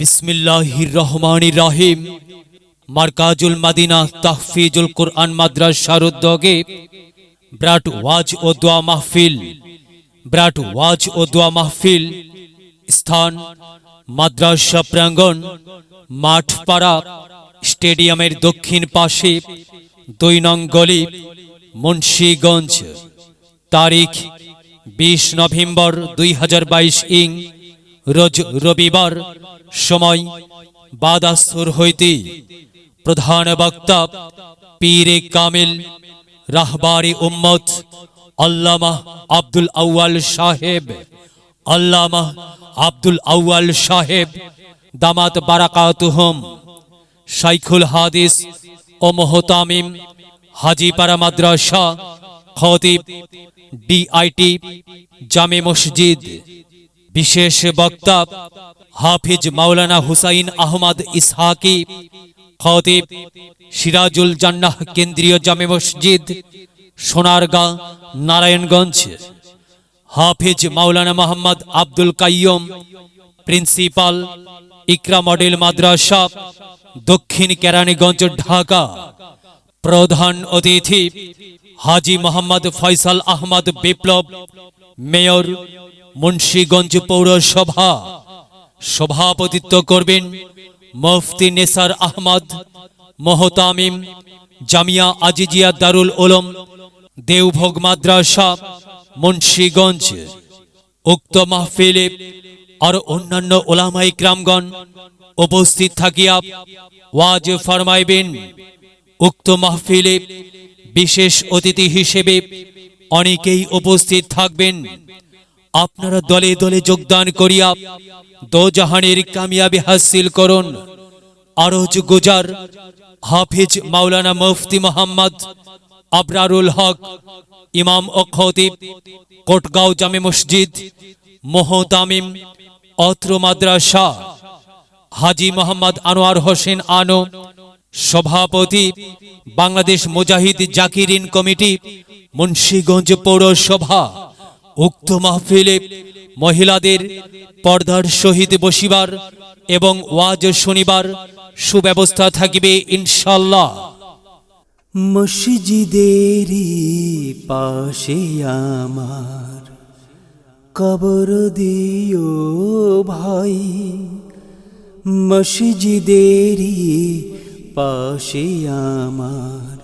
বিসমিল্লাহির রহমানির রাহিম মার্কাজুল মাদিনা তাহফিজুল কোরআন মাদ্রাসার উদ্যোগে ব্রাট ওয়াজ ও দোয়া মাহফিল, ব্রাট ওয়াজ ও দোয়া মাহফিল, স্থান মাদ্রাসা প্রাঙ্গণ, মাঠপাড়া স্টেডিয়ামের দক্ষিণ পাশে দুই নং গলি, মুন্সীগঞ্জ। তারিখ বিশ নভেম্বর দুই হাজার বাইশ ইং রোজ রবিবার সময় বাদাসুর হইতে প্রধান বক্তা পীরে কামিল, রাহবারি উম্মত আল্লামা আব্দুল আউয়াল সাহেব, আল্লামা আব্দুল আউয়াল সাহেব, দামাত বারাকাতুহম, শাইখুল হাদিস ও মোহতামিম হাজিপাড়া মাদ্রাসা, খতিব, ডিআইটি, জামে মসজিদ বিশেষ বক্তা হাফিজ মাওলানা হুসাইন আহমদ ইসহাকি, খতিব সিরাজুল জান্নাহ কেন্দ্রীয় জামে মসজিদ, সোনারগাঁ, নারায়ণগঞ্জ। হাফিজ মাওলানা মোহাম্মদ আব্দুল কাইয়ম, প্রিন্সিপাল ইকরা মডেল মাদ্রাসা, দক্ষিণ কেরানীগঞ্জ, ঢাকা। প্রধান অতিথি হাজি মোহাম্মদ ফয়সাল আহমদ বিপ্লব মেয়র মুন্সীগঞ্জ পৌরসভা সভাপতিত্ব করবেন মুফতি নেসার আহমদ, মোহতামিম জামিয়া আজিজিয়া দারুল ওলম দেওভোগ মাদ্রাসা, মুন্সীগঞ্জ। উক্ত মাহফিলে আর অন্যান্য ওলামাই গ্রামগণ উপস্থিত থাকিয়া ওয়াজ ফরমাইবেন। উক্ত মাহফিলে বিশেষ অতিথি হিসেবে অনেকেই উপস্থিত থাকবেন। আপনারা দলে দলে যোগদান করিয়া দোজাহানের কামিয়াবি হাসিল করুন। আরজ গুজার হাফিজ মাওলানা মুফতি মোহাম্মদ আবরারুল হক, ইমাম খতিব, কোটগাঁও জামে মসজিদ, মোহতামিম, অত্র মাদ্রাসা, হাজি মোহাম্মদ আনোয়ার হোসেন আনো, সভাপতি, বাংলাদেশ মুজাহিদ জাকিরিন কমিটি মুন্সীগঞ্জ পৌরসভা, উক্ত মাহফিলে মহিলাদের পর্দার সহিত বসিবার এবং ওয়াজ শনিবার সুব্যবস্থা থাকিবে ইনশাল্লাহ মসজিদেরই পাশে আমার কবর দিও ভাই। মসজিদেরই পাশে আমার